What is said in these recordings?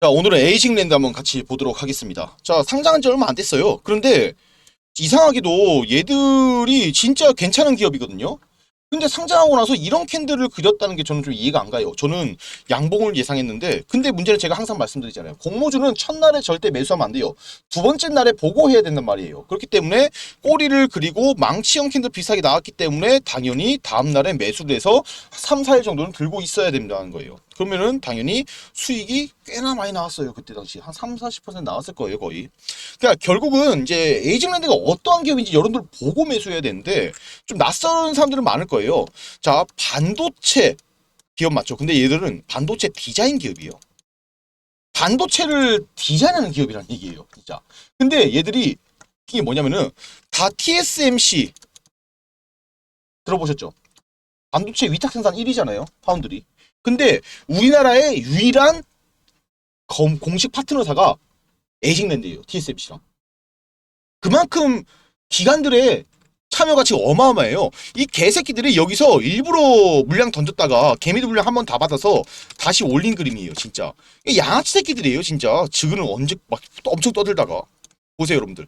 자, 오늘은 에이징 랜드 한번 같이 보도록 하겠습니다. 자, 상장한 지 얼마 안 됐어요. 그런데 이상하게도 얘들이 진짜 괜찮은 기업이거든요. 근데 상장하고 나서 이런 캔들을 그렸다는 게 저는 좀 이해가 안 가요. 저는 양봉을 예상했는데, 근데 문제는 제가 항상 말씀드리잖아요. 공모주는 첫날에 절대 매수하면 안 돼요. 두 번째 날에 보고해야 된단 말이에요. 그렇기 때문에 꼬리를 그리고 망치형 캔들 비슷하게 나왔기 때문에 당연히 다음날에 매수를 해서 3, 4일 정도는 들고 있어야 된다는 거예요. 그러면은 당연히 수익이 꽤나 많이 나왔어요. 그때 당시. 한 3, 40% 나왔을 거예요, 거의. 그러니까 결국은 이제 에이징랜드가 어떠한 기업인지 여러분들 보고 매수해야 되는데 좀 낯선 사람들은 많을 거예요. 자, 반도체 기업 맞죠? 근데 얘들은 반도체 디자인 기업이에요. 반도체를 디자인하는 기업이란 얘기예요, 진짜. 근데 얘들이 이게 뭐냐면은 다 TSMC 들어보셨죠? 반도체 위탁 생산 1위잖아요, 파운드리. 근데 우리나라의 유일한 검- 공식 파트너사가 에이징랜드예요, TSMC랑. 그만큼 기관들의 참여가 지금 어마어마해요. 이 개새끼들이 여기서 일부러 물량 던졌다가 개미들 물량 한 번 다 받아서 다시 올린 그림이에요, 진짜. 이 양아치 새끼들이에요, 진짜. 지금은 언제 막 엄청 떠들다가 보세요, 여러분들.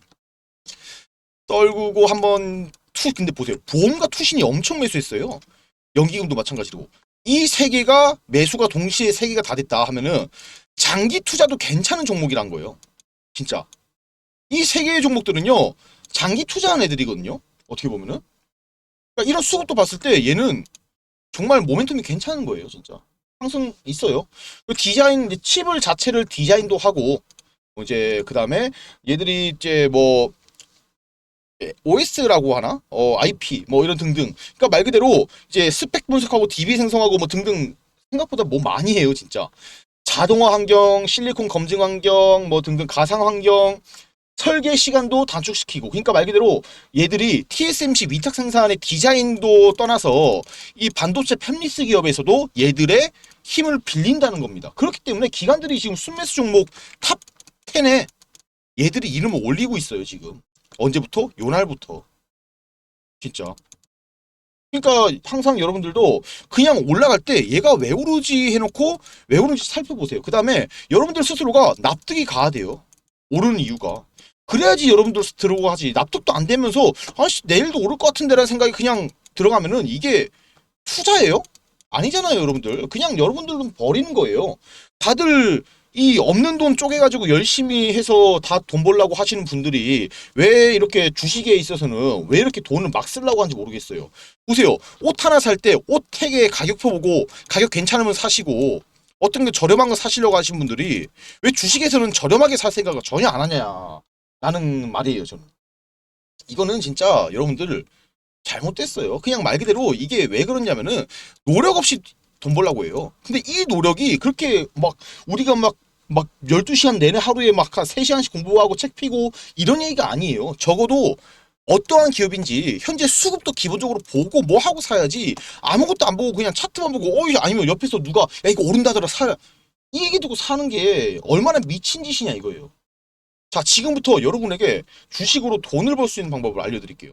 떨구고 한번 투 근데 보세요, 보험과 투신이 엄청 매수했어요. 연기금도 마찬가지로. 이 세 개가 매수가 동시에 세 개가 다 됐다 하면은 장기 투자도 괜찮은 종목이란 거예요. 진짜. 이 세 개의 종목들은요, 장기 투자한 애들이거든요. 어떻게 보면은. 그러니까 이런 수급도 봤을 때 얘는 정말 모멘텀이 괜찮은 거예요, 진짜. 상승 있어요. 그 디자인, 칩을 자체를 디자인도 하고, 뭐 이제, 그 다음에 얘들이 이제 뭐, OS라고 하나? 어, IP, 뭐 이런 등등. 그러니까 말 그대로 이제 스펙 분석하고 DB 생성하고 뭐 등등 생각보다 뭐 많이 해요, 진짜. 자동화 환경, 실리콘 검증 환경, 뭐 등등 가상 환경, 설계 시간도 단축시키고. 그러니까 말 그대로 얘들이 TSMC 위탁 생산의 디자인도 떠나서 이 반도체 팹리스 기업에서도 얘들의 힘을 빌린다는 겁니다. 그렇기 때문에 기관들이 지금 순매수 종목 탑 10에 얘들이 이름을 올리고 있어요, 지금. 언제부터? 요날부터. 진짜. 그러니까 항상 여러분들도 그냥 올라갈 때 얘가 왜 오르지 해놓고 왜 오르는지 살펴보세요. 그 다음에 여러분들 스스로가 납득이 가야 돼요. 오르는 이유가. 그래야지 여러분들 들어오고 하지. 납득도 안 되면서 아씨 내일도 오를 것 같은데라는 생각이 그냥 들어가면은 이게 투자예요? 아니잖아요, 여러분들. 그냥 여러분들은 버리는 거예요. 다들 이 없는 돈 쪼개가지고 열심히 해서 다 돈 벌라고 하시는 분들이 왜 이렇게 주식에 있어서는 왜 이렇게 돈을 막 쓰려고 하는지 모르겠어요. 보세요. 옷 하나 살 때 옷 택에 가격표 보고 가격 괜찮으면 사시고 어떤 게 저렴한 거 사시려고 하시는 분들이 왜 주식에서는 저렴하게 살 생각을 전혀 안 하냐. 라는 말이에요, 저는. 이거는 진짜 여러분들 잘못됐어요. 그냥 말 그대로 이게 왜 그러냐면은 노력 없이 돈 벌라고 해요. 근데 이 노력이 그렇게 막 우리가 막막 12시간 내내 하루에 막한 3시간씩 공부하고 책 피고 이런 얘기가 아니에요. 적어도 어떠한 기업인지 현재 수급도 기본적으로 보고 뭐 하고 사야지 아무것도 안 보고 그냥 차트만 보고 어이 아니면 옆에서 누가 야 이거 오른다더라 사야 이 얘기 듣고 사는 게 얼마나 미친 짓이냐 이거예요. 자 지금부터 여러분에게 주식으로 돈을 벌 수 있는 방법을 알려드릴게요.